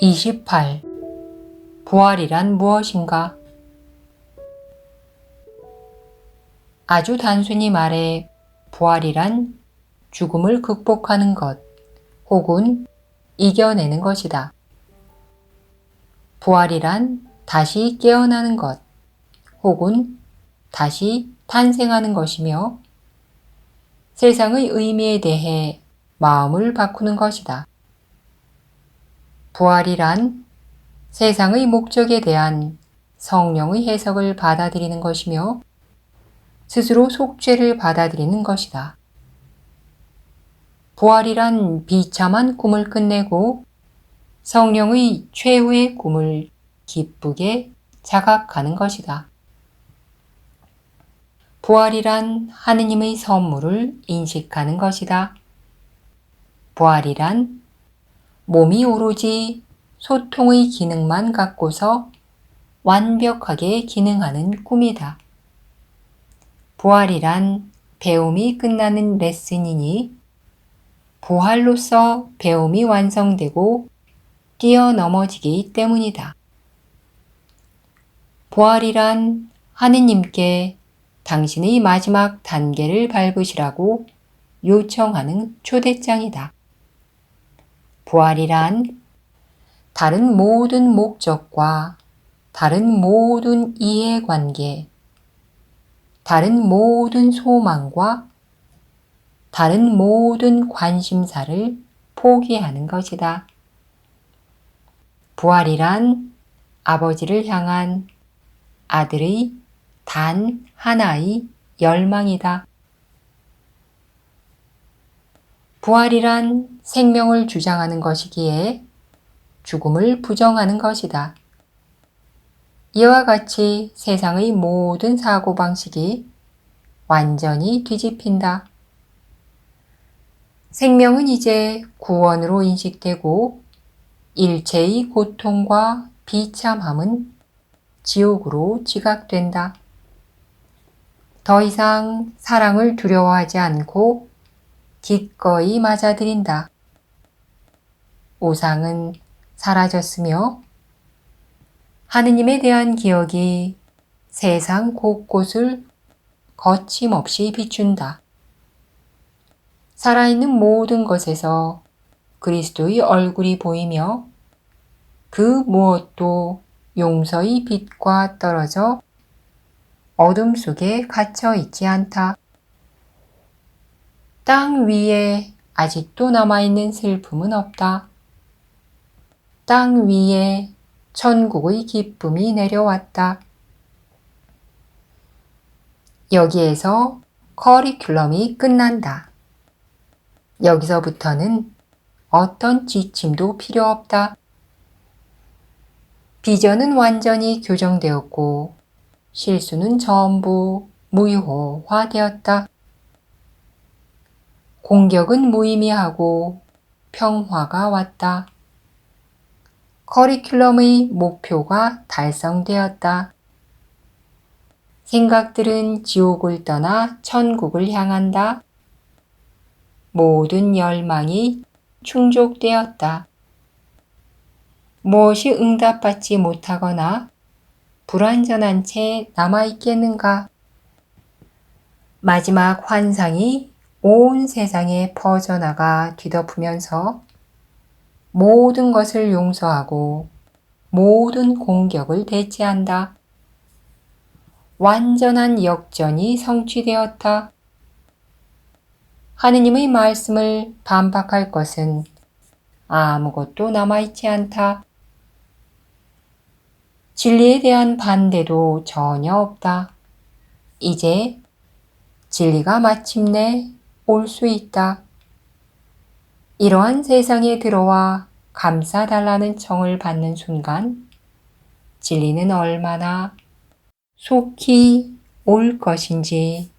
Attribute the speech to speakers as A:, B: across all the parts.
A: 28. 부활이란 무엇인가? 아주 단순히 말해 부활이란 죽음을 극복하는 것 혹은 이겨내는 것이다. 부활이란 다시 깨어나는 것 혹은 다시 탄생하는 것이며 세상의 의미에 대해 마음을 바꾸는 것이다. 부활이란 세상의 목적에 대한 성령의 해석을 받아들이는 것이며 스스로 속죄를 받아들이는 것이다. 부활이란 비참한 꿈을 끝내고 성령의 최후의 꿈을 기쁘게 자각하는 것이다. 부활이란 하느님의 선물을 인식하는 것이다. 부활이란 몸이 오로지 소통의 기능만 갖고서 완벽하게 기능하는 꿈이다. 부활이란 배움이 끝나는 레슨이니 부활로서 배움이 완성되고 뛰어넘어지기 때문이다. 부활이란 하느님께 당신의 마지막 단계를 밟으시라고 요청하는 초대장이다. 부활이란 다른 모든 목적과 다른 모든 이해관계, 다른 모든 소망과 다른 모든 관심사를 포기하는 것이다. 부활이란 아버지를 향한 아들의 단 하나의 열망이다. 부활이란 생명을 주장하는 것이기에 죽음을 부정하는 것이다. 이와 같이 세상의 모든 사고방식이 완전히 뒤집힌다. 생명은 이제 구원으로 인식되고 일체의 고통과 비참함은 지옥으로 지각된다. 더 이상 사랑을 두려워하지 않고 기꺼이 맞아들인다. 우상은 사라졌으며 하느님에 대한 기억이 세상 곳곳을 거침없이 비춘다. 살아있는 모든 것에서 그리스도의 얼굴이 보이며 그 무엇도 용서의 빛과 떨어져 어둠 속에 갇혀 있지 않다. 땅 위에 아직도 남아있는 슬픔은 없다. 땅 위에 천국의 기쁨이 내려왔다. 여기에서 커리큘럼이 끝난다. 여기서부터는 어떤 지침도 필요 없다. 비전은 완전히 교정되었고 실수는 전부 무효화되었다. 공격은 무의미하고 평화가 왔다. 커리큘럼의 목표가 달성되었다. 생각들은 지옥을 떠나 천국을 향한다. 모든 열망이 충족되었다. 무엇이 응답받지 못하거나 불완전한 채 남아있겠는가? 마지막 환상이 온 세상에 퍼져나가 뒤덮으면서 모든 것을 용서하고 모든 공격을 대체한다. 완전한 역전이 성취되었다. 하느님의 말씀을 반박할 것은 아무것도 남아있지 않다. 진리에 대한 반대도 전혀 없다. 이제 진리가 마침내 올 수 있다. 이러한 세상에 들어와 감싸달라는 청을 받는 순간 진리는 얼마나 속히 올 것인지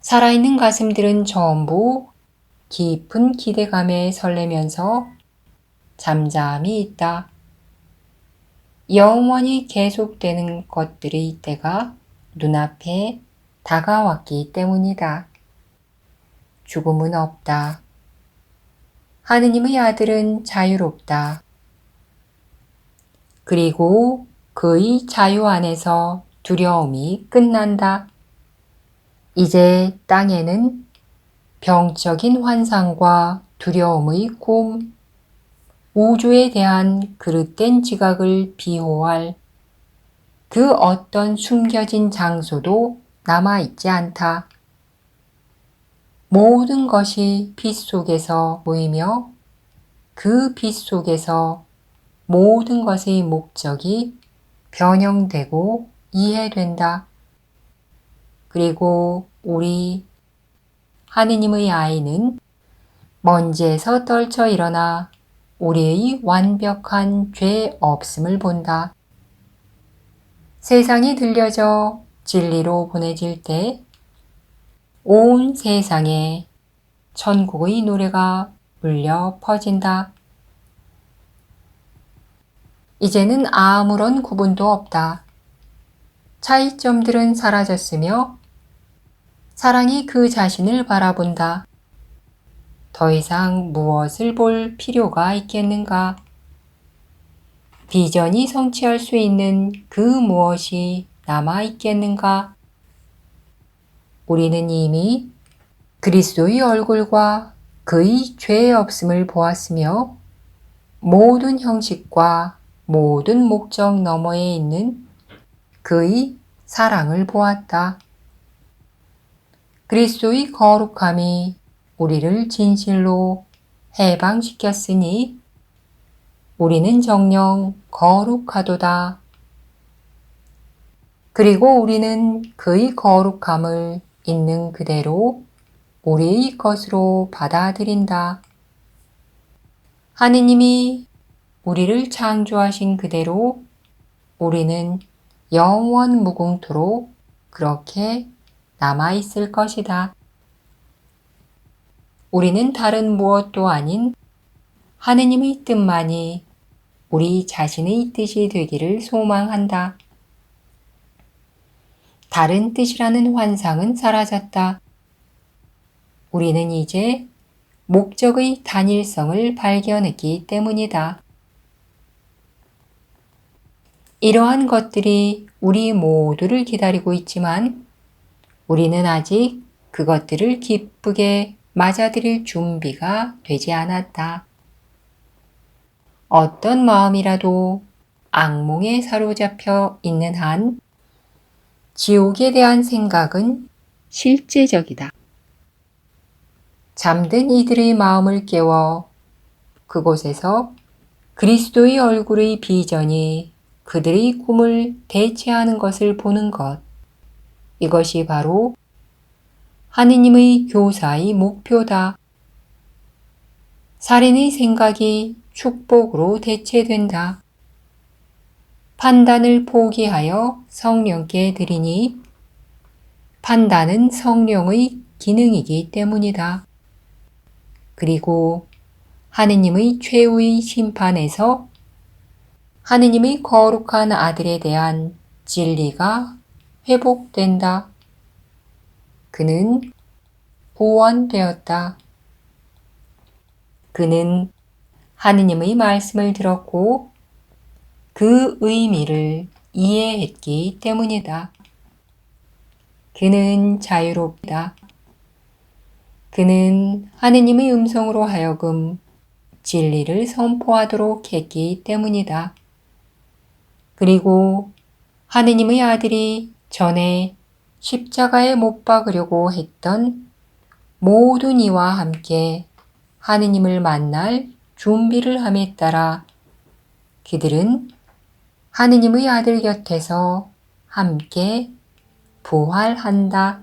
A: 살아있는 가슴들은 전부 깊은 기대감에 설레면서 잠잠히 있다. 영원히 계속되는 것들의 때가 눈앞에 다가왔기 때문이다. 죽음은 없다. 하느님의 아들은 자유롭다. 그리고 그의 자유 안에서 두려움이 끝난다. 이제 땅에는 병적인 환상과 두려움의 꿈, 우주에 대한 그릇된 지각을 비호할 그 어떤 숨겨진 장소도 남아있지 않다. 모든 것이 빛 속에서 모이며 그 빛 속에서 모든 것의 목적이 변형되고 이해된다. 그리고 우리 하느님의 아이는 먼지에서 떨쳐 일어나 우리의 완벽한 죄 없음을 본다. 세상이 들려져 진리로 보내질 때 온 세상에 천국의 노래가 울려 퍼진다. 이제는 아무런 구분도 없다. 차이점들은 사라졌으며 사랑이 그 자신을 바라본다. 더 이상 무엇을 볼 필요가 있겠는가? 비전이 성취할 수 있는 그 무엇이 남아 있겠는가? 우리는 이미 그리스도의 얼굴과 그의 죄 없음을 보았으며 모든 형식과 모든 목적 너머에 있는 그의 사랑을 보았다. 그리스도의 거룩함이 우리를 진실로 해방시켰으니 우리는 정령 거룩하도다. 그리고 우리는 그의 거룩함을 있는 그대로 우리의 것으로 받아들인다. 하느님이 우리를 창조하신 그대로 우리는 영원 무궁토록 그렇게 남아있을 것이다. 우리는 다른 무엇도 아닌 하느님의 뜻만이 우리 자신의 뜻이 되기를 소망한다. 다른 뜻이라는 환상은 사라졌다. 우리는 이제 목적의 단일성을 발견했기 때문이다. 이러한 것들이 우리 모두를 기다리고 있지만 우리는 아직 그것들을 기쁘게 맞아들일 준비가 되지 않았다. 어떤 마음이라도 악몽에 사로잡혀 있는 한 지옥에 대한 생각은 실제적이다. 잠든 이들의 마음을 깨워 그곳에서 그리스도의 얼굴의 비전이 그들의 꿈을 대체하는 것을 보는 것. 이것이 바로 하느님의 교사의 목표다. 살인의 생각이 축복으로 대체된다. 판단을 포기하여 성령께 드리니 판단은 성령의 기능이기 때문이다. 그리고 하느님의 최후의 심판에서 하느님의 거룩한 아들에 대한 진리가 회복된다. 그는 구원되었다. 그는 하느님의 말씀을 들었고 그 의미를 이해했기 때문이다. 그는 자유롭다. 그는 하느님의 음성으로 하여금 진리를 선포하도록 했기 때문이다. 그리고 하느님의 아들이 전에 십자가에 못 박으려고 했던 모든 이와 함께 하느님을 만날 준비를 함에 따라 그들은 하느님의 아들 곁에서 함께 부활한다.